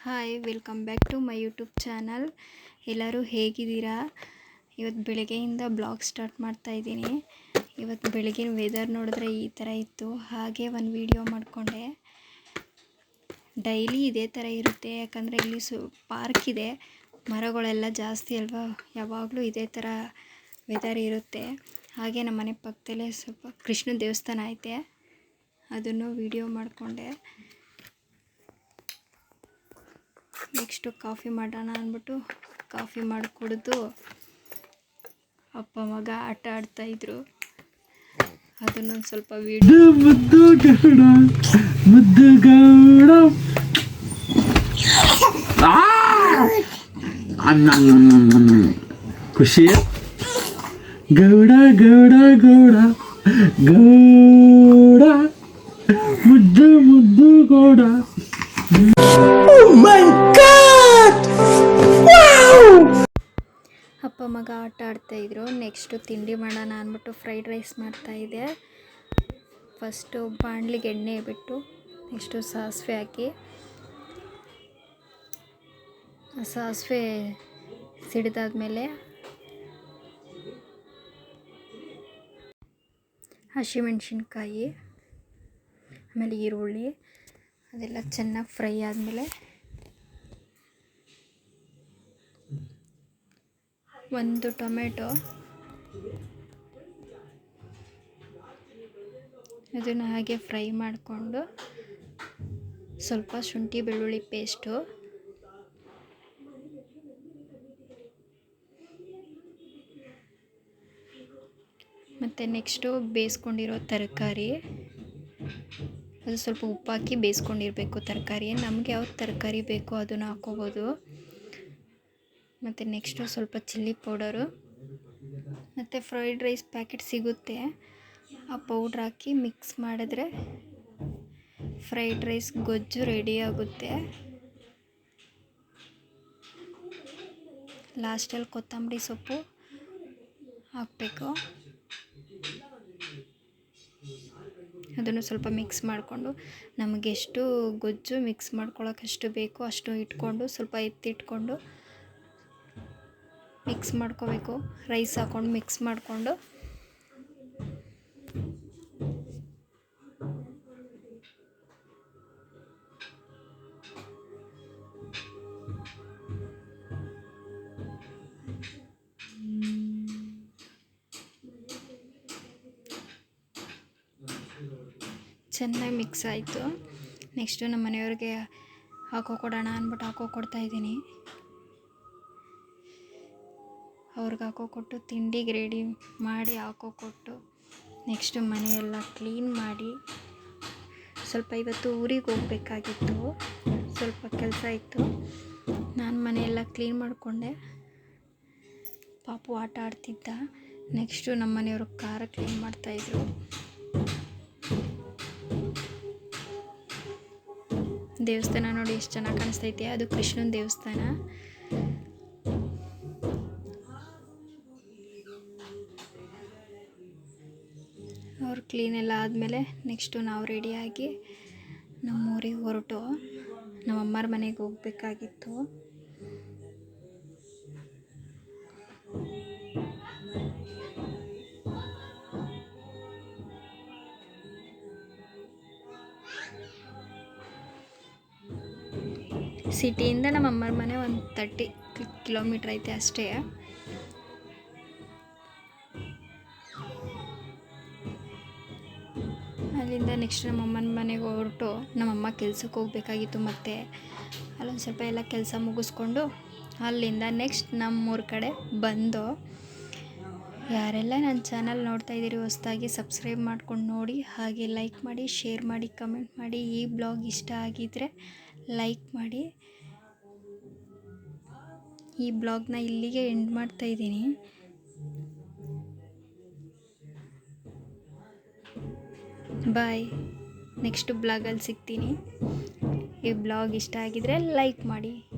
Hi welcome back to my YouTube channel ಎಲ್ಲರೂ ಹೇಗಿದ್ದೀರಾ? ಇವತ್ತು ಬೆಳಗ್ಗೆಯಿಂದ ಬ್ಲಾಗ್ ಸ್ಟಾರ್ಟ್ ಮಾಡ್ತಾ ಇದ್ದೀನಿ. ಇವತ್ತು ಬೆಳಗಿನ ವೆದರ್ ನೋಡಿದ್ರೆ ಈ ಥರ ಇತ್ತು. ಹಾಗೆ ಒಂದು ವಿಡಿಯೋ ಮಾಡಿಕೊಂಡೆ. ಡೈಲಿ ಇದೇ ಥರ ಇರುತ್ತೆ. ಯಾಕಂದರೆ ಇಲ್ಲಿ ಸು ಪಾರ್ಕ್ ಇದೆ. ಮರಗಳೆಲ್ಲ ಜಾಸ್ತಿ ಅಲ್ವಾ? ಯಾವಾಗಲೂ ಇದೇ ಥರ ವೆದರ್ ಇರುತ್ತೆ. ಹಾಗೆ ನಮ್ಮ ಮನೆ ಪಕ್ಕದಲ್ಲೇ ಸ್ವಲ್ಪ ಕೃಷ್ಣ ದೇವಸ್ಥಾನ ಐತೆ. ಅದನ್ನು ವಿಡಿಯೋ ಮಾಡಿಕೊಂಡೆ. ನೆಕ್ಸ್ಟು ಕಾಫಿ ಮಾಡೋಣ ಅಂದ್ಬಿಟ್ಟು ಕಾಫಿ ಮಾಡಿ ಕುಡಿದು ಅಪ್ಪ ಮಗ ಆಟ ಆಡ್ತಾಯಿದ್ರು ಅದನ್ನೊಂದು ಸ್ವಲ್ಪ ವಿಡಿಯೋ ಮುದ್ದು ಗೌಡ ಮುದ್ದು ಗೌಡ. ಖುಷಿ? ಗೌಡ ಗೌಡ ಗೌಡ ಗೌಡ ಮುದ್ದು ಮುದ್ದು ಗೌಡ ಅಪ್ಪ ಮಗ ಆಟ ಆಡ್ತಾಯಿದ್ರು ನೆಕ್ಸ್ಟು ತಿಂಡಿ ಮಾಡೋಣ ಅಂದ್ಬಿಟ್ಟು ಫ್ರೈಡ್ ರೈಸ್ ಮಾಡ್ತಾಯಿದ್ದೆ ಫಸ್ಟು ಬಾಣಲಿಗೆ ಎಣ್ಣೆ ಬಿಟ್ಟು ನೆಕ್ಸ್ಟು ಸಾಸಿವೆ ಹಾಕಿ. ಸಾಸಿವೆ ಸಿಡಿದಾದ್ಮೇಲೆ ಹಸಿಮೆಣ್ಸಿನ್ಕಾಯಿ, ಆಮೇಲೆ ಈರುಳ್ಳಿ, ಅದೆಲ್ಲ ಚೆನ್ನಾಗಿ ಫ್ರೈ ಆದಮೇಲೆ ಒಂದು ಟೊಮೆಟೊ. ಅದನ್ನು ಹಾಗೆ ಫ್ರೈ ಮಾಡಿಕೊಂಡು ಸ್ವಲ್ಪ ಶುಂಠಿ ಬೆಳ್ಳುಳ್ಳಿ ಪೇಸ್ಟು. ಮತ್ತು ನೆಕ್ಸ್ಟು ಬೇಯಿಸ್ಕೊಂಡಿರೋ ತರಕಾರಿ. ಅದು ಸ್ವಲ್ಪ ಉಪ್ಪಾಕಿ ಬೇಯಿಸ್ಕೊಂಡಿರಬೇಕು ತರಕಾರಿ. ನಮಗೆ ಯಾವ ತರಕಾರಿ ಬೇಕೋ ಅದನ್ನು ಹಾಕ್ಕೋಬೋದು. ಮತ್ತು ನೆಕ್ಸ್ಟು ಸ್ವಲ್ಪ ಚಿಲ್ಲಿ ಪೌಡರು ಮತ್ತು ಫ್ರೈಡ್ ರೈಸ್ ಪ್ಯಾಕೆಟ್ ಸಿಗುತ್ತೆ. ಆ ಪೌಡ್ರ್ ಹಾಕಿ ಮಿಕ್ಸ್ ಮಾಡಿದ್ರೆ ಫ್ರೈಡ್ ರೈಸ್ ಗೊಜ್ಜು ರೆಡಿ ಆಗುತ್ತೆ. ಲಾಸ್ಟಲ್ಲಿ ಕೊತ್ತಂಬರಿ ಸೊಪ್ಪು ಹಾಕಬೇಕು. ಅದನ್ನು ಸ್ವಲ್ಪ ಮಿಕ್ಸ್ ಮಾಡಿಕೊಂಡು ನಮಗೆಷ್ಟು ಗೊಜ್ಜು ಮಿಕ್ಸ್ ಮಾಡ್ಕೊಳ್ಳೋಕೆ ಬೇಕೋ ಅಷ್ಟು ಇಟ್ಕೊಂಡು ಸ್ವಲ್ಪ ಎತ್ತಿಟ್ಕೊಂಡು ಮಿಕ್ಸ್ ಮಾಡ್ಕೋಬೇಕು. ರೈಸ್ ಹಾಕ್ಕೊಂಡು ಮಿಕ್ಸ್ ಮಾಡಿಕೊಂಡು. ಚೆನ್ನಾಗಿ ಮಿಕ್ಸ್ ಆಯಿತು. ನೆಕ್ಸ್ಟು ನಮ್ಮ ಮನೆಯವ್ರಿಗೆ ಹಾಕೋ ಕೊಡೋಣ ಅಂದ್ಬಿಟ್ಟು ಹಾಕೋ ಕೊಡ್ತಾ ಇದ್ದೀನಿ. ಅವ್ರಿಗೆ ಹಾಕೋ ಕೊಟ್ಟು, ತಿಂಡಿಗೆ ರೆಡಿ ಮಾಡಿ ಹಾಕೋ ಕೊಟ್ಟು ನೆಕ್ಸ್ಟು ಮನೆಯೆಲ್ಲ ಕ್ಲೀನ್ ಮಾಡಿ, ಸ್ವಲ್ಪ ಇವತ್ತು ಊರಿಗೆ ಹೋಗ್ಬೇಕಾಗಿತ್ತು, ಸ್ವಲ್ಪ ಕೆಲಸ ಇತ್ತು. ನಾನು ಮನೆಯೆಲ್ಲ ಕ್ಲೀನ್ ಮಾಡಿಕೊಂಡೆ. ಪಾಪು ಆಟ ಆಡ್ತಿದ್ದ. ನೆಕ್ಸ್ಟು ನಮ್ಮ ಮನೆಯವರು ಕಾರ ಕ್ಲೀನ್ ಮಾಡ್ತಾಯಿದ್ರು ದೇವಸ್ಥಾನ ನೋಡಿ ಎಷ್ಟು ಚೆನ್ನಾಗಿ ಕಾಣಿಸ್ತೈತೆ ಅದು ಕೃಷ್ಣನ ದೇವಸ್ಥಾನ. ಕ್ಲೀನ್ ಎಲ್ಲ ಆದಮೇಲೆ ನೆಕ್ಸ್ಟು ನಾವು ರೆಡಿಯಾಗಿ ನಮ್ಮೂರಿಗೆ ಹೊರಟು ನಮ್ಮ ಅಮ್ಮರ ಮನೆಗೆ ಹೋಗಬೇಕಾಗಿತ್ತು. ಸಿಟಿಯಿಂದ ನಮ್ಮಮ್ಮರ ಮನೆ ಒಂದು ತರ್ಟಿ ಕಿಲೋಮೀಟ್ರ್ ಐತೆ ಅಷ್ಟೇ. ಅಲ್ಲಿಂದ ನೆಕ್ಸ್ಟ್ ನಮ್ಮಮ್ಮನ ಮನೆಗೆ ಹೊರಟು ನಮ್ಮಮ್ಮ ಕೆಲ್ಸಕ್ಕೆ ಹೋಗಬೇಕಾಗಿತ್ತು ಮತ್ತು. ಅಲ್ಲೊಂದು ಸ್ವಲ್ಪ ಎಲ್ಲ ಕೆಲಸ ಮುಗಿಸ್ಕೊಂಡು ಅಲ್ಲಿಂದ ನೆಕ್ಸ್ಟ್ ನಮ್ಮೂರ ಕಡೆ ಬಂದು, ಯಾರೆಲ್ಲ ನನ್ನ ಚಾನಲ್ ನೋಡ್ತಾ ಇದ್ದೀರಿ ಹೊಸ್ದಾಗಿ ಸಬ್ಸ್ಕ್ರೈಬ್ ಮಾಡ್ಕೊಂಡು ನೋಡಿ, ಹಾಗೆ ಲೈಕ್ ಮಾಡಿ ಶೇರ್ ಮಾಡಿ ಕಮೆಂಟ್ ಮಾಡಿ, ಈ ಬ್ಲಾಗ್ ಇಷ್ಟ ಆಗಿದ್ದರೆ ಲೈಕ್ ಮಾಡಿ. ಈ ಬ್ಲಾಗ್ನ ಇಲ್ಲಿಗೆ ಎಂಡ್ ಮಾಡ್ತಾ ಬಾಯ್. ನೆಕ್ಸ್ಟ್ ಬ್ಲಾಗಲ್ಲಿ ಸಿಗ್ತೀನಿ. ಈ ಬ್ಲಾಗ್ ಇಷ್ಟ ಆಗಿದರೆ ಲೈಕ್ ಮಾಡಿ.